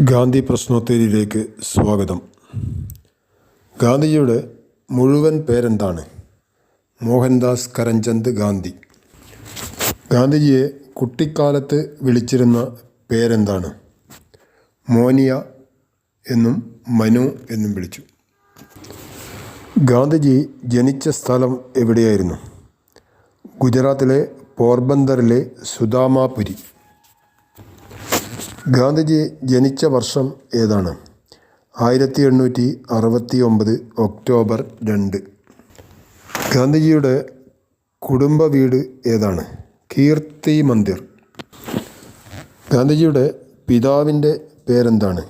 ഗാന്ധി പ്രശ്നോത്തരിയിലേക്ക് സ്വാഗതം. ഗാന്ധിജിയുടെ മുഴുവൻ പേരെന്താണ്? മോഹൻദാസ് കരംചന്ദ് ഗാന്ധി. ഗാന്ധിജിയെ കുട്ടിക്കാലത്ത് വിളിച്ചിരുന്ന പേരെന്താണ്? മോനിയ എന്നും മനു എന്നും വിളിച്ചു. ഗാന്ധിജി ജനിച്ച സ്ഥലം എവിടെയായിരുന്നു? ഗുജറാത്തിലെ പോർബന്ദറിലെ സുദാമാപുരി. ഗാന്ധിജി ജനിച്ച വർഷം ഏതാണ്? ആയിരത്തി എണ്ണൂറ്റി അറുപത്തി ഒമ്പത് ഒക്ടോബർ രണ്ട്. ഗാന്ധിജിയുടെ കുടുംബ വീട് ഏതാണ്? കീർത്തി മന്ദിർ. ഗാന്ധിജിയുടെ പിതാവിന്റെ പേരെന്താണ്?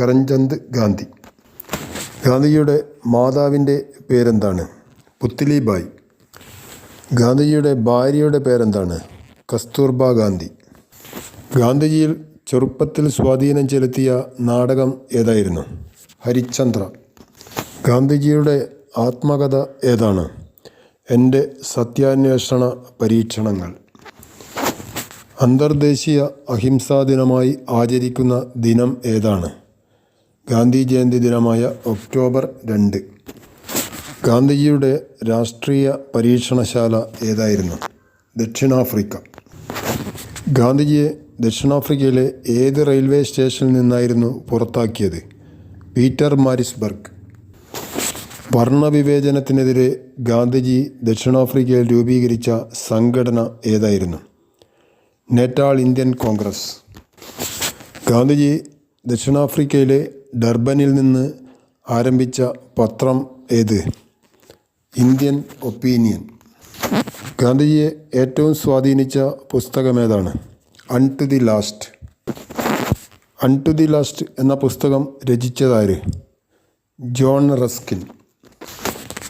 കരംചന്ദ് ഗാന്ധി. ഗാന്ധിജിയുടെ മാതാവിന്റെ പേരെന്താണ്? പുത്ലിബായി ഗാന്ധിജിയുടെ ഭാര്യയുടെ പേരെന്താണ്? കസ്തൂർബ ഗാന്ധി. ഗാന്ധിജിയിൽ ചെറുപ്പത്തിൽ സ്വാധീനം ചെലുത്തിയ നാടകം ഏതായിരുന്നു? ഹരിചന്ദ്ര ഗാന്ധിജിയുടെ ആത്മകഥ ഏതാണ്? എന്റെ സത്യാന്വേഷണ പരീക്ഷണങ്ങൾ. അന്തർദേശീയ അഹിംസാ ദിനമായി ആചരിക്കുന്ന ദിനം ഏതാണ്? ഗാന്ധി ജയന്തി ദിനമായ ഒക്ടോബർ രണ്ട്. ഗാന്ധിജിയുടെ രാഷ്ട്രീയ പരീക്ഷണശാല ഏതായിരുന്നു? ദക്ഷിണാഫ്രിക്ക. ഗാന്ധിജിയെ ദക്ഷിണാഫ്രിക്കയിലെ ഏത് റെയിൽവേ സ്റ്റേഷനിൽ നിന്നായിരുന്നു പുറത്താക്കിയത്? Peter Maritzburg. വർണവിവേചനത്തിനെതിരെ ഗാന്ധിജി ദക്ഷിണാഫ്രിക്കയിൽ രൂപീകരിച്ച സംഘടന ഏതായിരുന്നു? Natal Indian Congress. ഗാന്ധിജി ദക്ഷിണാഫ്രിക്കയിലെ ഡർബനിൽ നിന്ന് ആരംഭിച്ച പത്രം ഏത്? Indian opinion. ഗാന്ധിജിയെ ഏറ്റവും സ്വാധീനിച്ച പുസ്തകം ഏതാണ്? Unto the last unto the last എന്ന പുസ്തകം രചിച്ചതാര്? John Ruskin.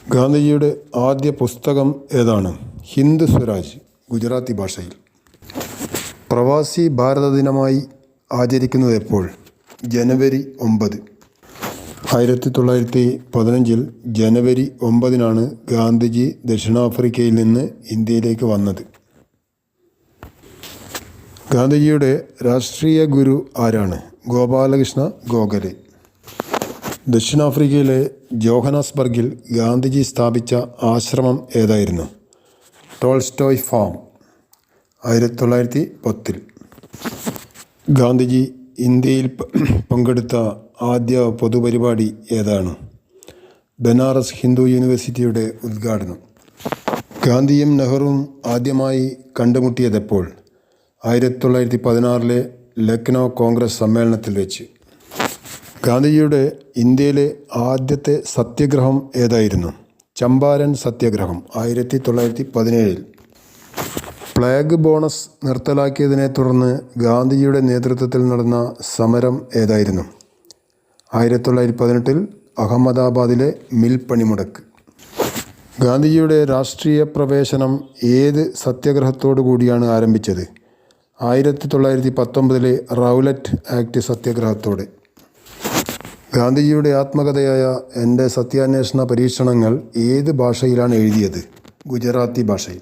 ഗാന്ധിജിയുടെ ആദ്യ പുസ്തകം ഏതാണ്? ഹിന്ദ് സ്വരാജ് ഗുജറാത്തി ഭാഷയിൽ. പ്രവാസി ഭാരത ദിനമായി ആചരിക്കുന്നത് എപ്പോൾ? ജനുവരി ഒമ്പത്. ആയിരത്തി തൊള്ളായിരത്തി പതിനഞ്ചിൽ ജനുവരി ഒമ്പതിനാണ് ഗാന്ധിജി ദക്ഷിണാഫ്രിക്കയിൽ നിന്ന് ഇന്ത്യയിലേക്ക് വന്നത്. ഗാന്ധിജിയുടെ രാഷ്ട്രീയ ഗുരു ആരാണ്? ഗോപാലകൃഷ്ണ ഗോഖലെ. ദക്ഷിണാഫ്രിക്കയിലെ ജോഹനാസ്ബർഗിൽ ഗാന്ധിജി സ്ഥാപിച്ച ആശ്രമം ഏതായിരുന്നു? Tolstoy farm. ആയിരത്തി തൊള്ളായിരത്തി പത്തിൽ ഗാന്ധിജി ഇന്ത്യയിൽ പങ്കെടുത്ത ആദ്യ പൊതുപരിപാടി ഏതാണ്? ബനാറസ് ഹിന്ദു യൂണിവേഴ്സിറ്റിയുടെ ഉദ്ഘാടനം. ഗാന്ധിയും നെഹ്റുവും ആദ്യമായി കണ്ടുമുട്ടിയതെപ്പോൾ? ആയിരത്തി തൊള്ളായിരത്തി പതിനാറിലെ ലക്നൗ കോൺഗ്രസ് സമ്മേളനത്തിൽ വെച്ച്. ഗാന്ധിജിയുടെ ഇന്ത്യയിലെ ആദ്യത്തെ സത്യഗ്രഹം ഏതായിരുന്നു? ചമ്പാരൻ സത്യഗ്രഹം ആയിരത്തി തൊള്ളായിരത്തി പതിനേഴിൽ പ്ലേഗ് ബോണസ് നിർത്തലാക്കിയതിനെ തുടർന്ന് ഗാന്ധിജിയുടെ നേതൃത്വത്തിൽ നടന്ന സമരം ഏതായിരുന്നു? ആയിരത്തി തൊള്ളായിരത്തി പതിനെട്ടിൽ അഹമ്മദാബാദിലെ മിൽ പണിമുടക്ക് ഗാന്ധിജിയുടെ രാഷ്ട്രീയ പ്രവേശനം ഏത് സത്യഗ്രഹത്തോടു കൂടിയാണ് ആരംഭിച്ചത്? ആയിരത്തി തൊള്ളായിരത്തി പത്തൊമ്പതിലെ റൗലറ്റ് ആക്ട് സത്യാഗ്രഹത്തോടെ. ഗാന്ധിജിയുടെ ആത്മകഥയായ എന്റെ സത്യാന്വേഷണ പരീക്ഷണങ്ങൾ ഏത് ഭാഷയിലാണ് എഴുതിയത്? ഗുജറാത്തി ഭാഷയിൽ.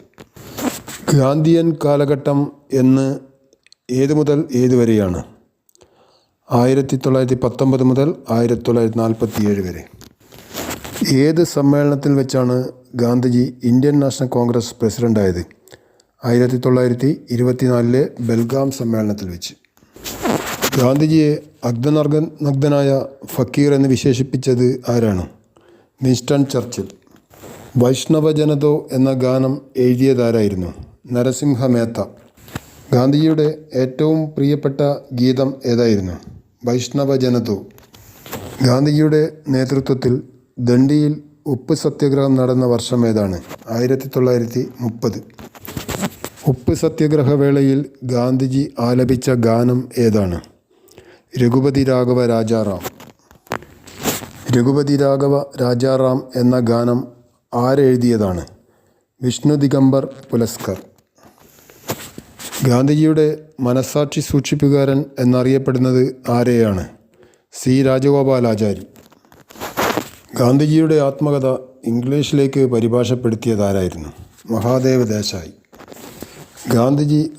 ഗാന്ധിയൻ കാലഘട്ടം എന്ന് ഏത് മുതൽ ഏത് വരെയാണ്? ആയിരത്തി തൊള്ളായിരത്തി പത്തൊമ്പത് മുതൽ ആയിരത്തി തൊള്ളായിരത്തി നാൽപ്പത്തി ഏഴ് വരെ. ഏത് സമ്മേളനത്തിൽ വെച്ചാണ് ഗാന്ധിജി ഇന്ത്യൻ നാഷണൽ കോൺഗ്രസ് പ്രസിഡന്റായത് ആയിരത്തി തൊള്ളായിരത്തി ഇരുപത്തിനാലിലെ ബൽഗാം സമ്മേളനത്തിൽ വെച്ച്. ഗാന്ധിജിയെ അഗ്നനർഗ നഗ്നായ ഫക്കീർ എന്ന് വിശേഷിപ്പിച്ചത് ആരാണ്? Winston Churchill. വൈഷ്ണവ ജനതോ എന്ന ഗാനം എഴുതിയതാരായിരുന്നു? നരസിംഹ മേത്ത. ഗാന്ധിജിയുടെ ഏറ്റവും പ്രിയപ്പെട്ട ഗീതം ഏതായിരുന്നു? വൈഷ്ണവ ജനതോ. ഗാന്ധിജിയുടെ നേതൃത്വത്തിൽ ദണ്ഡിയിൽ ഉപ്പ് സത്യാഗ്രഹം നടന്ന വർഷം ഏതാണ്? ആയിരത്തി തൊള്ളായിരത്തി മുപ്പത് ഉപ്പ് സത്യഗ്രഹ വേളയിൽ ഗാന്ധിജി ആലപിച്ച ഗാനം ഏതാണ്? രഘുപതി രാഘവ രാജാറാം. രഘുപതി രാഘവ രാജാറാം എന്ന ഗാനം ആരെഴുതിയതാണ്? വിഷ്ണു ദിഗംബർ പുലസ്കർ. ഗാന്ധിജിയുടെ മനസാക്ഷി സൂക്ഷിപ്പുകാരൻ എന്നറിയപ്പെടുന്നത് ആരെയാണ്? സി രാജഗോപാലാചാരി. ഗാന്ധിജിയുടെ ആത്മകഥ ഇംഗ്ലീഷിലേക്ക് പരിഭാഷപ്പെടുത്തിയതാരായിരുന്നു മഹാദേവ് ദേശായി. ഗാന്ധിജി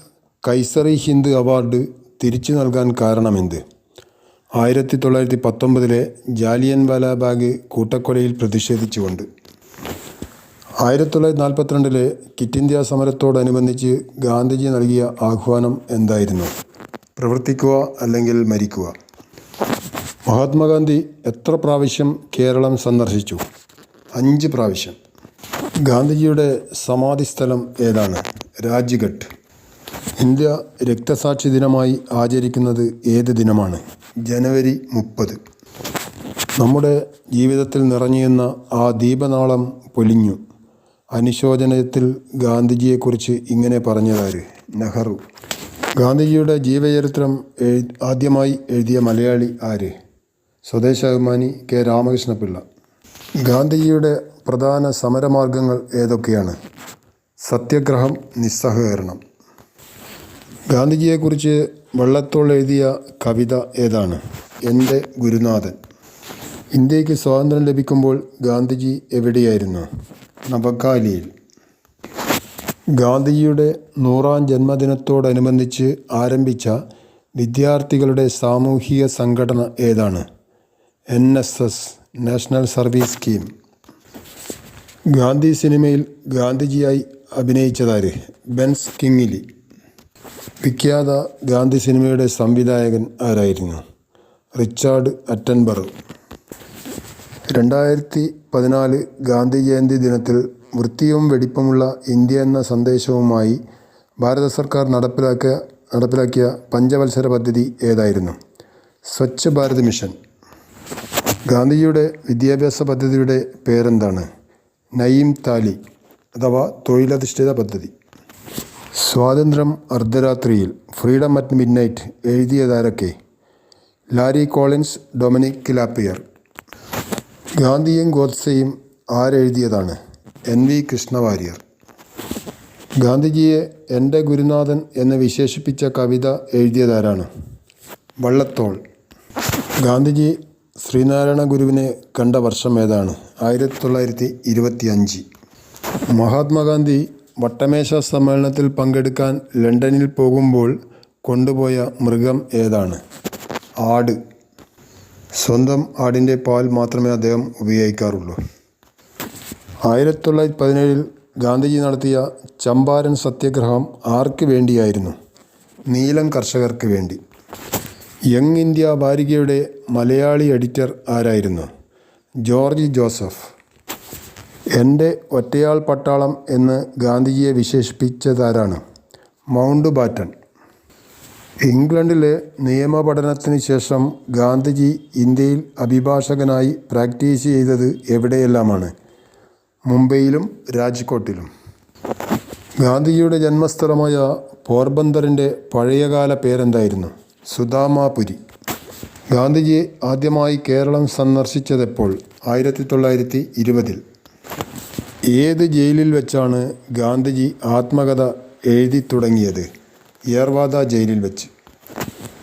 കൈസറി ഹിന്ദ് അവാർഡ് തിരിച്ചു നൽകാൻ കാരണമെന്ത്? ആയിരത്തി തൊള്ളായിരത്തി പത്തൊമ്പതിലെ ജാലിയൻ വാലാബാഗ് കൂട്ടക്കൊലയിൽ പ്രതിഷേധിച്ചുകൊണ്ട്. ആയിരത്തി തൊള്ളായിരത്തി നാൽപ്പത്തിരണ്ടിലെ കിറ്റ് ഇന്ത്യ സമരത്തോടനുബന്ധിച്ച് ഗാന്ധിജി നൽകിയ ആഹ്വാനം എന്തായിരുന്നു? പ്രവർത്തിക്കുക അല്ലെങ്കിൽ മരിക്കുക? മഹാത്മാഗാന്ധി എത്ര പ്രാവശ്യം കേരളം സന്ദർശിച്ചു? അഞ്ച് പ്രാവശ്യം. ഗാന്ധിജിയുടെ സമാധി സ്ഥലം ഏതാണ്? രാജ്ഘട്ട്. ഇന്ത്യ രക്തസാക്ഷി ദിനമായി ആചരിക്കുന്നത് ഏത് ദിനമാണ്? ജനുവരി മുപ്പത്. നമ്മുടെ ജീവിതത്തിൽ നിറഞ്ഞിരുന്ന ആ ദീപനാളം പൊലിഞ്ഞു. അനുശോചനത്തിൽ ഗാന്ധിജിയെക്കുറിച്ച് ഇങ്ങനെ പറഞ്ഞതാര്? നെഹ്റു. ഗാന്ധിജിയുടെ ജീവചരിത്രം ആദ്യമായി എഴുതിയ മലയാളി ആര്? സ്വദേശാഭിമാനി കെ രാമകൃഷ്ണപിള്ള. ഗാന്ധിജിയുടെ പ്രധാന സമരമാർഗങ്ങൾ ഏതൊക്കെയാണ്? സത്യഗ്രഹം നിസ്സഹകരണം. ഗാന്ധിജിയെക്കുറിച്ച് വള്ളത്തോൾ എഴുതിയ കവിത ഏതാണ്? എന്റെ ഗുരുനാഥൻ. ഇന്ത്യയ്ക്ക് സ്വാതന്ത്ര്യം ലഭിക്കുമ്പോൾ ഗാന്ധിജി എവിടെയായിരുന്നു? നവകാലിയിൽ. ഗാന്ധിജിയുടെ നൂറാം ജന്മദിനത്തോടനുബന്ധിച്ച് ആരംഭിച്ച വിദ്യാർത്ഥികളുടെ സാമൂഹിക സംഘടന ഏതാണ്? N S S national service scheme. Gandhi സിനിമയിൽ ഗാന്ധിജിയായി അഭിനയിച്ചതാര്? ബെൻസ് കിങ്ങിലി. വിഖ്യാത ഗാന്ധി സിനിമയുടെ സംവിധായകൻ ആരായിരുന്നു? Richard Attenborough. രണ്ടായിരത്തി പതിനാല് ഗാന്ധി ജയന്തി ദിനത്തിൽ വൃത്തിയും വെടിപ്പുമുള്ള ഇന്ത്യ എന്ന സന്ദേശവുമായി ഭാരത സർക്കാർ നടപ്പിലാക്കിയ നടപ്പിലാക്കിയ പഞ്ചവത്സര പദ്ധതി ഏതായിരുന്നു? സ്വച്ഛ് ഭാരത് മിഷൻ. ഗാന്ധിജിയുടെ വിദ്യാഭ്യാസ പദ്ധതിയുടെ പേരെന്താണ്? നയീം താലി. അഥവാ തൊഴിലധിഷ്ഠിത പദ്ധതി. സ്വാതന്ത്ര്യം അർദ്ധരാത്രിയിൽ freedom at midnight എഴുതിയതാരൊക്കെ? Larry Collins Dominique Lapierre. ഗാന്ധിയും ഗോഡ്സെയും ആരെഴുതിയതാണ്? N V Krishna Warrier. ഗാന്ധിജിയെ എന്റെ ഗുരുനാഥൻ എന്ന് വിശേഷിപ്പിച്ച കവിത എഴുതിയതാരാണ്? വള്ളത്തോൾ. ഗാന്ധിജി ശ്രീനാരായണ ഗുരുവിനെ കണ്ട വർഷം ഏതാണ്? ആയിരത്തി തൊള്ളായിരത്തി ഇരുപത്തി അഞ്ച് മഹാത്മാഗാന്ധി വട്ടമേശ സമ്മേളനത്തിൽ പങ്കെടുക്കാൻ ലണ്ടനിൽ പോകുമ്പോൾ കൊണ്ടുപോയ മൃഗം ഏതാണ്? ആട്. സ്വന്തം ആടിന്റെ പാൽ മാത്രമേ അദ്ദേഹം ഉപയോഗിക്കാറുള്ളൂ. ആയിരത്തി തൊള്ളായിരത്തി പതിനേഴിൽ ഗാന്ധിജി നടത്തിയ ചമ്പാരൻ സത്യഗ്രഹം ആർക്ക് വേണ്ടിയായിരുന്നു? നീലം കർഷകർക്ക് വേണ്ടി. യങ് ഇന്ത്യ വാരികയുടെ മലയാളി എഡിറ്റർ ആരായിരുന്നു? George Joseph. എന്റെ ഒറ്റയാൾ പട്ടാളം എന്ന് ഗാന്ധിജിയെ വിശേഷിപ്പിച്ചതാരാണ്? Mount baton. ഇംഗ്ലണ്ടിലെ നിയമപഠനത്തിന് ശേഷം ഗാന്ധിജി ഇന്ത്യയിൽ അഭിഭാഷകനായി പ്രാക്ടീസ് ചെയ്തത് എവിടെയെല്ലാമാണ്? മുംബൈയിലും രാജ്കോട്ടിലും. ഗാന്ധിജിയുടെ ജന്മസ്ഥലമായ പോർബന്തറിന്റെ പഴയകാല പേരെന്തായിരുന്നു? സുദാമാപുരി ഗാന്ധിജി ആദ്യമായി കേരളം സന്ദർശിച്ചതെപ്പോൾ? ആയിരത്തി തൊള്ളായിരത്തി ഇരുപതിൽ. ഏത് ജയിലിൽ വെച്ചാണ് ഗാന്ധിജി ആത്മകഥ എഴുതി തുടങ്ങിയത്? ഏർവാദ ജയിലിൽ വെച്ച്.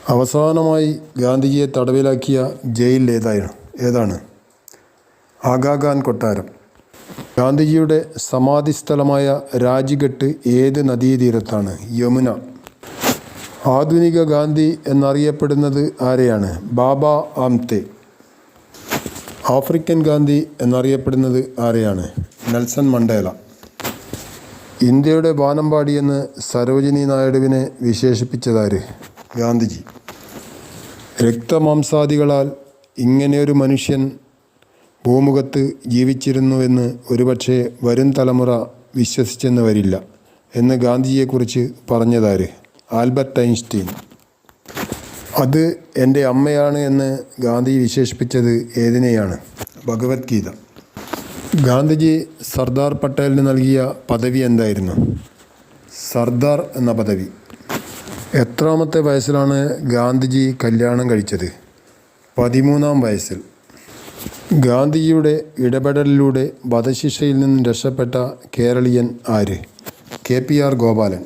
അവസാനമായി ഗാന്ധിജിയെ തടവിലാക്കിയ ജയിൽ ഏതായിരുന്നു ഏതാണ്? ആഗാഖാൻ കൊട്ടാരം. ഗാന്ധിജിയുടെ സമാധി സ്ഥലമായ രാജ്ഘട്ട് ഏത് നദീതീരത്താണ്? യമുന. ആധുനിക ഗാന്ധി എന്നറിയപ്പെടുന്നത് ആരെയാണ്? ബാബ ആംതെ. ആഫ്രിക്കൻ ഗാന്ധി എന്നറിയപ്പെടുന്നത് ആരെയാണ്? Nelson Mandela. ഇന്ത്യയുടെ വാനമ്പാടി എന്ന് സരോജിനി നായിഡുവിനെ വിശേഷിപ്പിച്ചതാര്? ഗാന്ധിജി. രക്തമാംസാദികളാൽ ഇങ്ങനെയൊരു മനുഷ്യൻ ഭൂമുഖത്ത് ജീവിച്ചിരുന്നുവെന്ന് ഒരുപക്ഷെ വരും തലമുറ വിശ്വസിച്ചെന്ന് വരില്ല എന്ന് ഗാന്ധിജിയെക്കുറിച്ച് പറഞ്ഞതാര്? Albert Einstein. അത് എന്റെ അമ്മയാണ് എന്ന് ഗാന്ധി വിശേഷിപ്പിച്ചത് ഏതിനെയാണ്? ഭഗവത്ഗീത. ഗാന്ധിജി സർദാർ പട്ടേലിന് നൽകിയ പദവി എന്തായിരുന്നു? സർദാർ എന്ന പദവി. എത്രാമത്തെ വയസ്സിലാണ് ഗാന്ധിജി കല്യാണം കഴിച്ചത്? പതിമൂന്നാം വയസ്സിൽ. ഗാന്ധിജിയുടെ ഇടപെടലിലൂടെ വധശിക്ഷയിൽ നിന്നും രക്ഷപ്പെട്ട കേരളീയൻ ആര്? K P R Gopalan.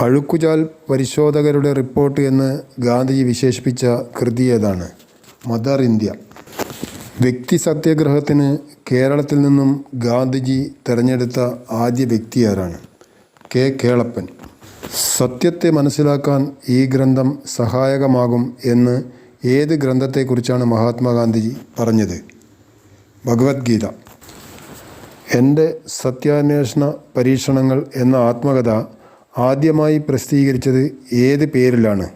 അഴുക്കുചാൽ പരിശോധകരുടെ റിപ്പോർട്ട് എന്ന് ഗാന്ധിജി വിശേഷിപ്പിച്ച കൃതി ഏതാണ്? Mother India. വ്യക്തി സത്യാഗ്രഹത്തിന് കേരളത്തിൽ നിന്നും ഗാന്ധിജി തിരഞ്ഞെടുത്ത ആദ്യ വ്യക്തി ആരാണ്? കെ. കേളപ്പൻ. സത്യത്തെ മനസ്സിലാക്കാൻ ഈ ഗ്രന്ഥം സഹായകമാകും എന്ന് ഏത് ഗ്രന്ഥത്തെക്കുറിച്ചാണ് മഹാത്മാഗാന്ധിജി പറഞ്ഞത്? ഭഗവത്ഗീത. എന്റെ സത്യാന്വേഷണ പരീക്ഷണങ്ങൾ എന്ന ആത്മകഥ ആദ്യമായി പ്രസിദ്ധീകരിച്ചത് ഏത് പേരിലാണ്?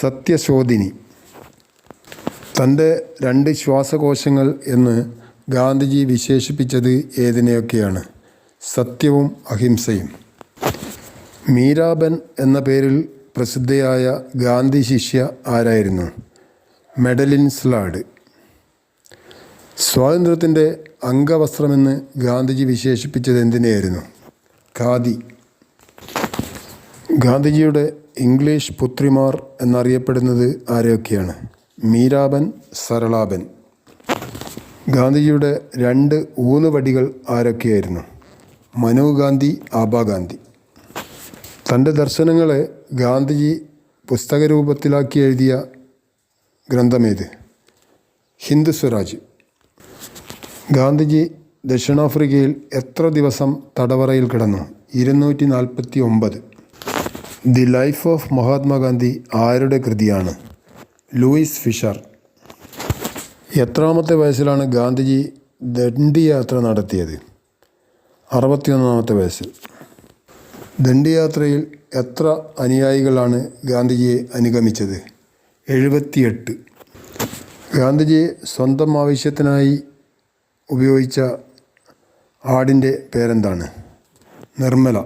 സത്യശോധിനി. തന്റെ രണ്ട് ശ്വാസകോശങ്ങൾ എന്ന് ഗാന്ധിജി വിശേഷിപ്പിച്ചത് ഏതിനെയൊക്കെയാണ്? സത്യവും അഹിംസയും. മീരാബൻ എന്ന പേരിൽ പ്രസിദ്ധയായ ഗാന്ധി ശിഷ്യ ആരായിരുന്നു? Madeleine Slade. സ്വാതന്ത്ര്യത്തിന്റെ അംഗവസ്ത്രമെന്ന് ഗാന്ധിജി വിശേഷിപ്പിച്ചത് എന്തിനെയായിരുന്നു? ഖാദി. ഗാന്ധിജിയുടെ ഇംഗ്ലീഷ് പുത്രിമാർ എന്നറിയപ്പെടുന്നത് ആരെയൊക്കെയാണ്? മീരാബൻ സരളാബൻ. ഗാന്ധിജിയുടെ രണ്ട് ഊന്നുവടികൾ ആരൊക്കെയായിരുന്നു? മനു ഗാന്ധി ആബാഗാന്ധി തന്റെ ദർശനങ്ങളെ ഗാന്ധിജി പുസ്തക രൂപത്തിലാക്കി എഴുതിയ ഗ്രന്ഥമേത് ഹിന്ദു സ്വരാജ്. ഗാന്ധിജി ദക്ഷിണാഫ്രിക്കയിൽ എത്ര ദിവസം തടവറയിൽ കിടന്നു? ഇരുന്നൂറ്റി നാൽപ്പത്തി ഒമ്പത് ദി ലൈഫ് ഓഫ് മഹാത്മാഗാന്ധി ആരുടെ കൃതിയാണ്? Louis Fischer. എത്രാമത്തെ വയസ്സിലാണ് ഗാന്ധിജി ദണ്ഡി യാത്ര നടത്തിയത്? അറുപത്തിയൊന്നാമത്തെ വയസ്സിൽ. ദണ്ഡിയാത്രയിൽ എത്ര അനുയായികളാണ് ഗാന്ധിജിയെ അനുഗമിച്ചത്? എഴുപത്തിയെട്ട്. ഗാന്ധിജി സ്വന്തം ആവശ്യത്തിനായി ഉപയോഗിച്ച ആടിന്റെ പേരെന്താണ്? നിർമ്മല.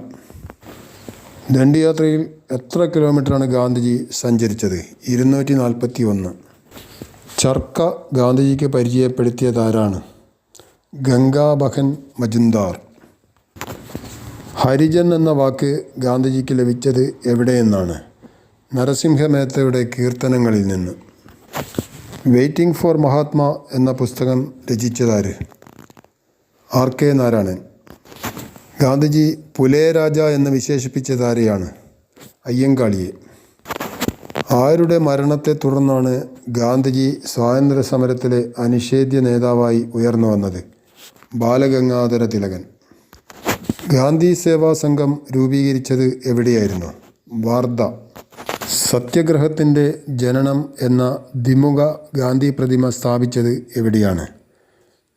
ദണ്ഡിയാത്രയിൽ എത്ര കിലോമീറ്ററാണ് ഗാന്ധിജി സഞ്ചരിച്ചത്? ഇരുന്നൂറ്റി നാൽപ്പത്തി ഒന്ന് ചർക്ക ഗാന്ധിജിക്ക് പരിചയപ്പെടുത്തിയതാരാണ്? ഗംഗാബഹൻ മജുന്ദാർ ഹരിജൻ എന്ന വാക്ക് ഗാന്ധിജിക്ക് ലഭിച്ചത് എവിടെയെന്നാണ്? നരസിംഹ മേത്തയുടെ കീർത്തനങ്ങളിൽ നിന്ന്. വെയ്റ്റിംഗ് ഫോർ മഹാത്മാ എന്ന പുസ്തകം രചിച്ചതാര്? R K Narayanan. ഗാന്ധിജി പുലേരാജ എന്ന് വിശേഷിപ്പിച്ച താരയാണ് അയ്യങ്കാളിയെ. ആരുടെ മരണത്തെ തുടർന്നാണ് ഗാന്ധിജി സ്വാതന്ത്ര്യ സമരത്തിലെ അനിഷേധ്യ നേതാവായി ഉയർന്നു വന്നത്? ബാലഗംഗാധര തിലകൻ. ഗാന്ധി സേവാ സംഘം രൂപീകരിച്ചത് എവിടെയായിരുന്നു? വാർദ്ധ സത്യഗ്രഹത്തിന്റെ ജനനം എന്ന ദ്വിമുഖ ഗാന്ധി പ്രതിമ സ്ഥാപിച്ചത് എവിടെയാണ്?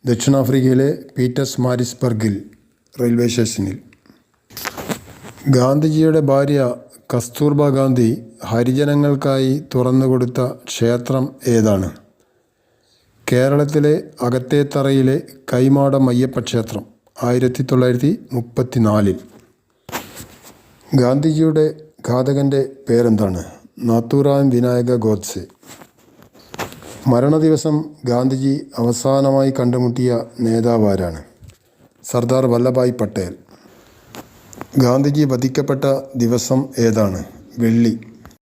ദക്ഷിണാഫ്രിക്കയിലെ പീറ്റേഴ്സ് മാരിസ്ബർഗിൽ. റെയിൽവേ സ്റ്റേഷനിൽ. ഗാന്ധിജിയുടെ ഭാര്യ കസ്തൂർബ ഗാന്ധി ഹരിജനങ്ങൾക്കായി തുറന്നുകൊടുത്ത ക്ഷേത്രം ഏതാണ്? കേരളത്തിലെ അകത്തേത്തറയിലെ കൈമാടം അയ്യപ്പ ക്ഷേത്രം ആയിരത്തി തൊള്ളായിരത്തി മുപ്പത്തി നാലിൽ ഗാന്ധിജിയുടെ ഘാതകന്റെ പേരെന്താണ്? നാത്തൂറാം വിനായക ഗോഡ്സെ. മരണദിവസം ഗാന്ധിജി അവസാനമായി കണ്ടുമുട്ടിയ നേതാവാരാണ്? സർദാർ വല്ലഭായ് പട്ടേൽ. ഗാന്ധിജി വധിക്കപ്പെട്ട ദിവസം ഏതാണ്? വെള്ളി.